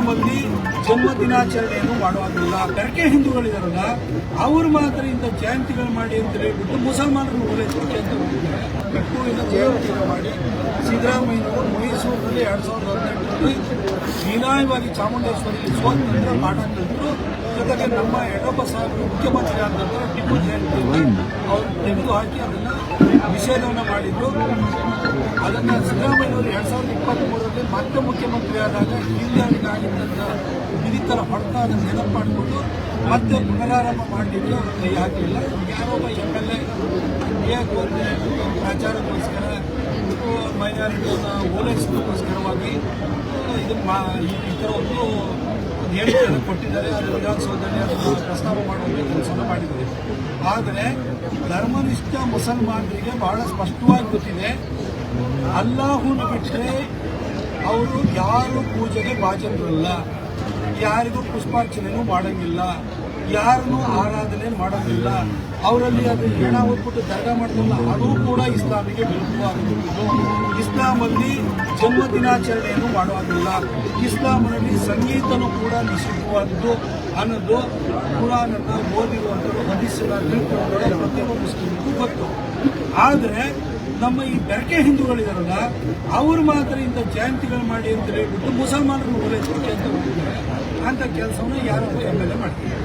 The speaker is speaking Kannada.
ಇಸ್ಲಾಮಲ್ಲಿ ಜನ್ಮ ದಿನಾಚರಣೆಯನ್ನು ಮಾಡುವಂತಿಲ್ಲ ಕರ್ಕೆ ಹಿಂದೂಗಳಿದಾರಲ್ಲ ಅವರು ಮಾತ್ರ ಇಂಥ ಜಯಂತಿಗಳು ಮಾಡಿ ಅಂತ ಹೇಳ್ಬಿಟ್ಟು ಮುಸಲ್ಮಾನರು ಓಲೈಸಲಿಕ್ಕೆ ಅಂತ ಬೆಕ್ಕುವಿನ ಜಯಂತಿಯನ್ನು ಮಾಡಿ ಸಿದ್ದರಾಮಯ್ಯನವರು ಮೈಸೂರಿನಲ್ಲಿ ಎರಡು ಸಾವಿರದ ಹದಿನೆಂಟರಲ್ಲಿ ಹೀನಾಯವಾಗಿ ಚಾಮುಂಡೇಶ್ವರಿ ಸ್ವಾತಂತ್ರ್ಯ ಮಾಡಿದ್ರು ಜೊತೆಗೆ ನಮ್ಮ ಯಡಿಯೂರಪ್ಪ ಸಾಹೇಬರು ಮುಖ್ಯಮಂತ್ರಿ ಆದ ಟಿಪ್ಪು ಜಯಂತಿಯನ್ನು ಅವರು ತೆಗೆದುಹಾಕಿ ಅದನ್ನು ನಿಷೇಧವನ್ನು ಮಾಡಿದ್ರು. ಅದನ್ನು ಸಿದ್ದರಾಮಯ್ಯವರು ಎರಡ್ ಸಾವಿರದ ಇಪ್ಪತ್ತ್ ಮೂರರಲ್ಲಿ ಮತ್ತೆ ಮುಖ್ಯಮಂತ್ರಿ ಆದಾಗ ಹಿಂದೆ ಆಗಿದ್ದಂಥ ಹೊಡೆತ ಅದನ್ನು ನೆನಪು ಮಾಡಿಕೊಂಡು ಮತ್ತೆ ಪುನರಾರಂಭ ಮಾಡಲಿಕ್ಕೆ ಅವರು ಕೈ ಹಾಕಲಿಲ್ಲ. ಯಾರೋ ಒಬ್ಬ ಎಂ ಎಲ್ ಎ ಪ್ರಚಾರಕ್ಕೋಸ್ಕರ ಮೈನಾರಿಟಿಯನ್ನು ಓಲೈಸೋದಕ್ಕೋಸ್ಕರವಾಗಿ ಇದು ಈ ಥರ ಒಂದು ಒಂದು ಹೇಳಿಕೆಯನ್ನು ಕೊಟ್ಟಿದ್ದಾರೆ. ಅದು ವಿಧಾನಸೌಧದಲ್ಲಿ ಅದನ್ನು ಪ್ರಸ್ತಾಪ ಮಾಡುವಂಥ ಕೆಲಸವನ್ನು ಮಾಡಿದ್ದಾರೆ. ಆದರೆ ಧರ್ಮನಿಷ್ಠ ಮುಸಲ್ಮಾನರಿಗೆ ಬಹಳ ಸ್ಪಷ್ಟವಾಗಿ ಗೊತ್ತಿದೆ. ಅಲ್ಲಾಹುನ ಬಿಟ್ಟರೆ ಅವರು ಯಾರು ಪೂಜೆಗೆ ಬಾಜನರಲ್ಲ ಯಾರಿಗೂ ಪುಷ್ಪಾರ್ಚನೆಯೂ ಮಾಡಂಗಿಲ್ಲ. ಯಾರನ್ನೂ ಆರಾಧನೆ ಮಾಡೋದಿಲ್ಲ ಅವರಲ್ಲಿ ಅದು ಹೆಣ ಹೋಗ್ಬಿಟ್ಟು ದರ್ಗಾ ಮಾಡೋದಿಲ್ಲ ಅದು ಕೂಡ ಇಸ್ಲಾಮಿಗೆ ವಿರುದ್ಧವಾಗಿರುವುದು ಇಸ್ಲಾಮಲ್ಲಿ ಜನ್ಮ ದಿನಾಚರಣೆಯನ್ನು ಮಾಡೋದಿಲ್ಲ ಇಸ್ಲಾಮಲ್ಲಿ ಸಂಗೀತನೂ ಕೂಡ ನಿಷಿದ್ಧವಾದದ್ದು ಅನ್ನೋದು ಕುರಾನನ್ನು ಓದಿರುವಂಥದ್ದು ಹದೀಸನ್ನ ತಿಳ್ಕೊಂಡ್ರೆ ಪ್ರತಿಯೊಬ್ಬ ಮುಸ್ಲಿಮ್ಗೂ ಗೊತ್ತು. ಆದರೆ ನಮ್ಮ ಈ ಬೆರಕೆ ಹಿಂದೂಗಳಿದಾರಲ್ಲ, ಅವರು ಮಾತ್ರ ಇಂಥ ಜಯಂತಿಗಳು ಮಾಡಿ ಅಂತ ಹೇಳ್ಬಿಟ್ಟು ಮುಸಲ್ಮಾನರು ಓಲೈಸಲಿಕ್ಕೆ ಅಂತ ಅಂತ ಕೆಲಸವನ್ನು ಯಾರೊಬ್ಬ ಎಂ ಎಲ್ ಎ ಮಾಡ್ತಾರೆ.